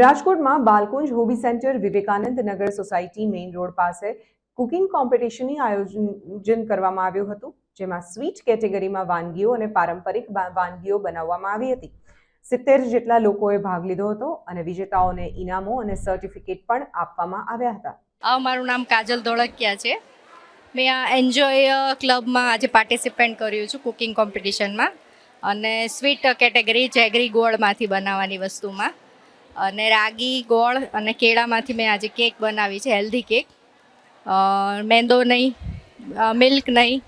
રાજકોટમાં બાલકુંજ hobby centre Vivekananda Nagar society main road પાસે cooking કોમ્પિટિશનની આયોજન કરવામાં આવ્યું હતું, જેમાં સ્વીટ કેટેગરીમાં વાનગીઓ અને પારંપરિક વાનગીઓ બનાવવામાં આવી હતી. સિત્તેર જેટલા લોકોએ ભાગ લીધો હતો અને વિજેતાઓને ઇનામો અને સર્ટિફિકેટ પણ આપવામાં આવ્યા હતા. મારું નામ કાજલ ધોળકિયા છે. મેં આ એન્જોય ક્લબમાં આજે પાર્ટિસિપેટ કર્યું છું કુકિંગ કોમ્પિટિશનમાં. અને સ્વીટ કેટેગરી જેગરી ગોળમાંથી બનાવવાની વસ્તુમાં. અને રાગી, ગોળ અને કેળામાંથી મેં આજે કેક બનાવી છે હેલ્ધી કેક. મેંદો નહીં મિલ્ક નહીં,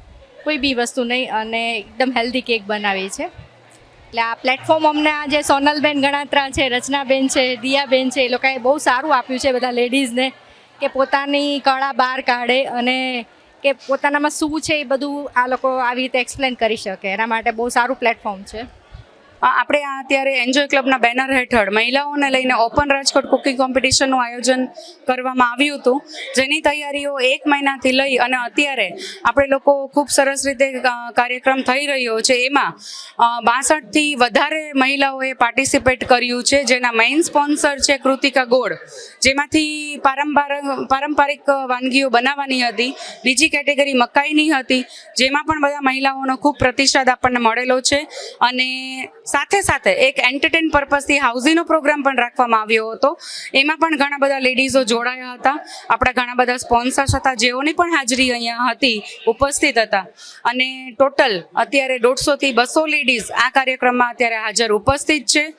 કોઈ બી વસ્તુ નહીં, અને એકદમ હેલ્ધી કેક બનાવી છે. એટલે આ પ્લેટફોર્મ અમને આ જે સોનલબેન ગણાત્રા છે, રચનાબેન છે, દિયાબેન છે, એ લોકોએ બહુ સારું આપ્યું છે બધા લેડીઝને કે પોતાની કળા બહાર કાઢે અને કે પોતાનામાં શું છે એ બધું આ લોકો આવી રીતે એક્સપ્લેન કરી શકે. એના માટે બહુ સારું પ્લેટફોર્મ છે. આપણે આ અત્યારે એન્જોય ક્લબના બેનર હેઠળ મહિલાઓને લઈને ઓપન રાજકોટ કુકિંગ કોમ્પિટિશનનું આયોજન કરવામાં આવ્યું હતું. જેની તૈયારીઓ એક મહિનાથી લઈ અને અત્યારે આપણે લોકો ખૂબ સરસ રીતે કાર્યક્રમ થઈ રહ્યો છે. એમાં બાસઠથી વધારે મહિલાઓએ પાર્ટિસિપેટ કર્યું છે. જેના મેઇન સ્પોન્સર છે કૃતિકા ગોળ. જેમાંથી પારંપરિક વાનગીઓ બનાવવાની હતી. બીજી કેટેગરી મકાઈની હતી. જેમાં પણ બધા મહિલાઓનો ખૂબ પ્રતિસાદ આપણને મળેલો છે. અને સાથે સાથે એક એન્ટરટેન પર્પઝથી હાઉસીનો પ્રોગ્રામ પણ રાખવામાં આવ્યો હતો. એમાં પણ ઘણા બધા લેડીઝો જોડાયા હતા. આપણા ઘણા બધા સ્પોન્સર્સ હતા, જેઓની પણ હાજરી અહીંયા હતી, ઉપસ્થિત હતા. અને ટોટલ અત્યારે દોઢસોથી બસો લેડીઝ આ કાર્યક્રમમાં અત્યારે હાજર ઉપસ્થિત છે.